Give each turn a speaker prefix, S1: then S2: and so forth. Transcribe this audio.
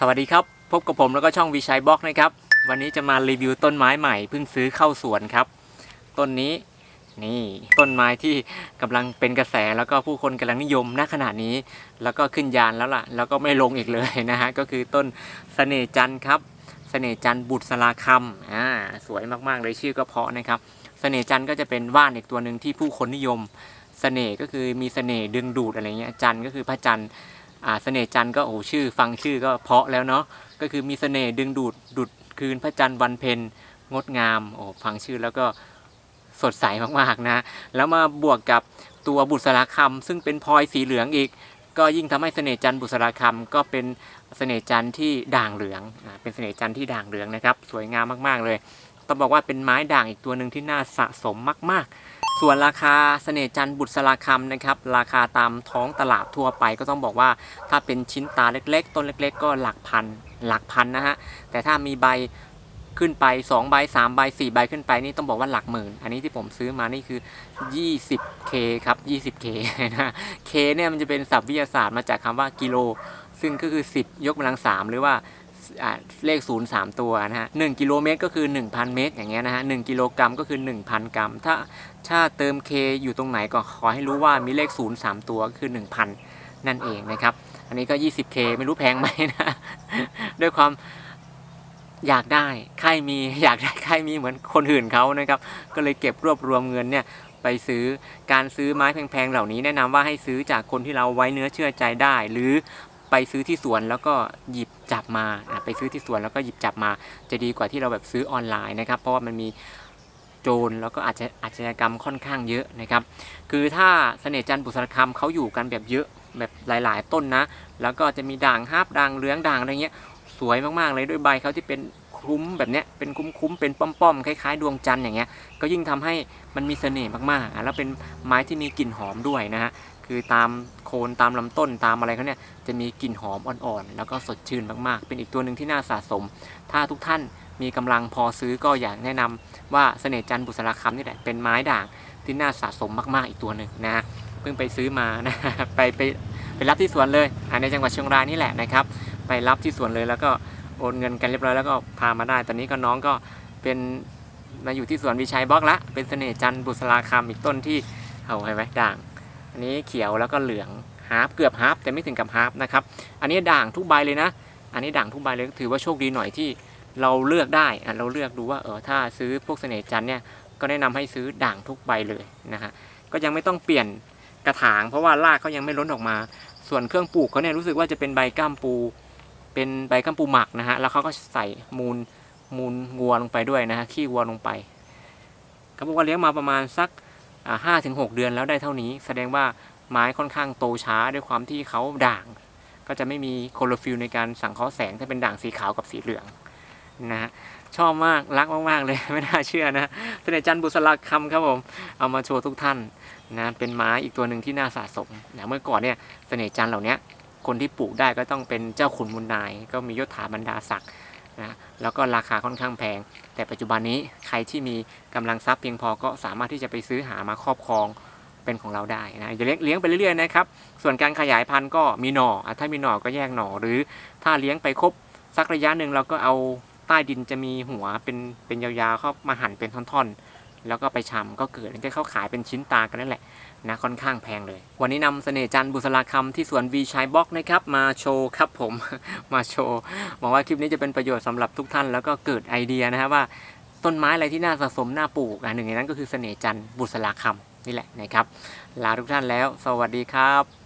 S1: สวัสดีครับ พบกับผมแล้วก็ช่องวิชัยบล็อกนะครับ วันนี้จะมารีวิวต้นไม้ใหม่เพิ่งซื้อเข้าสวนครับ ต้นนี้นี่ต้นไม้ที่กำลังเป็นกระแสแล้วก็ผู้คนกำลังนิยมณขณะนี้ แล้วก็ขึ้นยานแล้วล่ะ แล้วก็ไม่ลงอีกเลยนะฮะก็คือต้นเสน่จันทร์ครับเสน่จันทร์บุตรสลาคำอ่าสวยมากๆเลยชื่อก็เพาะนะครับเสน่จันทร์ก็จะเป็นว่านอีกตัวหนึ่งที่ผู้คนนิยมเสน่ห์ก็คือมีเสน่ห์ดึงดูดอะไรเงี้ยจันทร์ก็คือพระจันทร์ อ่าเสน่ห์จันทร์ก็โอ้ชื่อฟังชื่อก็เพาะแล้วเนาะก็คือมีเสน่ห์ดึงดูดดูดคืนพระจันทร์วันเพ็ญงดงามโอ้ฟังชื่อแล้วก็สดใสมากๆนะ แล้วมาบวกกับตัวบุษราคำซึ่งเป็นพลอยสีเหลืองอีก ก็ยิ่งทำให้เสน่ห์จันทร์บุษราคำก็เป็นเสน่ห์จันทร์ที่ด่างเหลืองอ่าเป็นเสน่ห์จันทร์ที่ด่างเหลืองนะครับ สวยงามมากๆเลย ต้องบอกว่าเป็นไม้ด่างอีกตัวหนึ่งที่น่าสะสมมาก ๆ ส่วนราคาเสน่จันบุษราคำนะครับ ราคาตามท้องตลาดทั่วไปก็ต้องบอกว่าถ้าเป็นชิ้นตาเล็ก ๆ ต้นเล็ก ๆ ก็หลักพันหลักพันนะฮะ แต่ถ้ามีใบขึ้นไป2ใบ3ใบ4ใบขึ้นไปนี่ต้องบอกว่าหลักหมื่น อันนี้ที่ผมซื้อมานี่คือ 20k ครับ 20k นะ k เนี่ยมันจะเป็นศัพท์วิทยาศาสตร์มาจากคำว่ากิโล ซึ่งก็คือ 10 ยกกำลัง3หรือว่า เลข0 3 ตัวนะฮะ1กิโลเมตรก็คือ 1,000 เมตร อย่างเงี้ยนะฮะ1กิโลกรัมก็คือ 1,000 กรัม ถ้าถ้าเติม k อยู่ตรงไหนก็ขอให้รู้ว่ามีเลข0 3 ตัวก็คือ 1,000 นั่นเองนะครับ อันนี้ก็ 20k ไม่รู้แพงไหมนะ ด้วยความอยากได้ใครมีอยากได้ใครมีเหมือนคนอื่นเขานะครับ ก็เลยเก็บรวบรวมเงินเนี่ยไปซื้อการซื้อไม้แพงๆเหล่านี้แนะนำว่าให้ซื้อจากคนที่เราไว้เนื้อเชื่อใจได้ หรือ ไปซื้อที่สวนแล้วก็หยิบจับมาไปซื้อที่สวนแล้วก็หยิบจับมา จะดีกว่าที่เราแบบซื้อออนไลน์นะครับ เพราะว่ามันมีโจรแล้วก็อาจจะอาชญากรรมค่อนข้างเยอะนะครับ คือถ้าเสน่ห์จันทร์บุษรคำเขาอยู่กันแบบเยอะแบบหลาย ๆ ต้นนะ แล้วก็จะมีด่างฮาบด่างเหลืองด่างอะไรเงี้ยสวยมากๆเลยด้วยใบเขาที่เป็น ลุ้มแบบเนี้ยเป็นคุ้มๆเป็นป้อมๆคล้ายๆ ดวงจันทร์อย่างเงี้ยก็ยิ่งทำให้มันมีเสน่ห์มากๆอะแล้วเป็นไม้ที่มีกลิ่นหอมด้วยนะฮะคือตามโคนตามลำต้นตามอะไรเขาเนี่ยจะมีกลิ่นหอมอ่อนๆ แล้วก็สดชื่นมากๆ เป็นอีกตัวหนึ่งที่น่าสะสม ถ้าทุกท่านมีกำลังพอซื้อก็อยากแนะนำว่าเสน่ห์จันทร์บุษราคำนี่แหละเป็นไม้ด่างที่น่าสะสมมากๆอีกตัวหนึ่งนะฮะเพิ่งไปซื้อมานะไปไปไปรับที่สวนเลยในจังหวัดเชียงรายนี่แหละนะครับ ไปรับที่สวนเลยแล้วก็ โอนเงินกันเรียบร้อยแล้วก็พามาได้ ตอนนี้ก็น้องก็เป็นมาอยู่ที่สวนวิชัยบล็อกละ เป็นเสน่จันทร์บุษราคำอีกต้นที่เอาไว้ไหมด่าง อันนี้เขียวแล้วก็เหลืองฮาร์ปเกือบฮาร์ปแต่ไม่ถึงกับฮาร์ปนะครับ อันนี้ด่างทุกใบเลยนะ อันนี้ด่างทุกใบเลยถือว่าโชคดีหน่อยที่เราเลือกได้เราเลือกดูว่าเออถ้าซื้อพวกเสน่จันทร์เนี่ยก็แนะนำให้ซื้อด่างทุกใบเลยนะฮะ ก็ยังไม่ต้องเปลี่ยนกระถางเพราะว่ารากเขายังไม่ล้นออกมา ส่วนเครื่องปลูกเขาเนี่ยรู้สึกว่าจะเป็นใบก้ามปู เป็นใบก้ามปูหมักนะฮะแล้วเขาก็ใส่มูลมูลวัวลงไปด้วยนะฮะขี้วัวลงไปเขาบอกว่าเลี้ยงมาประมาณสักห้าถึงหกเดือนแล้วได้เท่านี้ แสดงว่าไม้ค่อนข้างโตช้าด้วยความที่เขาด่าง ก็จะไม่มีโคลอฟิลในการสังเคราะห์แสงถ้าเป็นด่างสีขาวกับสีเหลืองนะฮะชอบมากรักมากๆเลยไม่น่าเชื่อนะเสน่จันบุษราคำครับผมเอามาโชว์ทุกท่านนะเป็นไม้อีกตัวหนึ่งที่น่าสะสมนะเมื่อก่อนเนี่ยเสน่ห์จันเหล่านี้ คนที่ปลูกได้ก็ต้องเป็นเจ้าขุนมูลนาย ก็มียศถาบรรดาศักดิ์นะแล้วก็ราคาค่อนข้างแพง แต่ปัจจุบันนี้ใครที่มีกำลังทรัพย์เพียงพอก็สามารถที่จะไปซื้อหามาครอบครองเป็นของเราได้นะอย่าเลี้ยงเลี้ยงไปเรื่อยๆนะครับ ส่วนการขยายพันธุ์ก็มีหน่ออะถ้ามีหน่อก็แยกหน่อ หรือถ้าเลี้ยงไปครบสักระยะหนึ่งเราก็เอาใต้ดินจะมีหัวเป็นเป็นยาวๆเข้ามาหั่นเป็นท่อนๆ แล้วก็ไปชำก็เกิดที่เขาขายเป็นชิ้นตากันนั่นแหละนะค่อนข้างแพงเลย วันนี้นำเสน่ห์จันบุษราคำที่สวนวีชัยบล็อกนะครับมาโชว์ครับผมมาโชว์หวังว่าคลิปนี้จะเป็นประโยชน์สำหรับทุกท่าน แล้วก็เกิดไอเดียนะครับว่าต้นไม้อะไรที่น่าสะสมน่าปลูกอะหนึ่งในนั้นก็คือเสน่ห์จันบุษราคำนี่แหละนะครับลาทุกท่านแล้ว สวัสดีครับ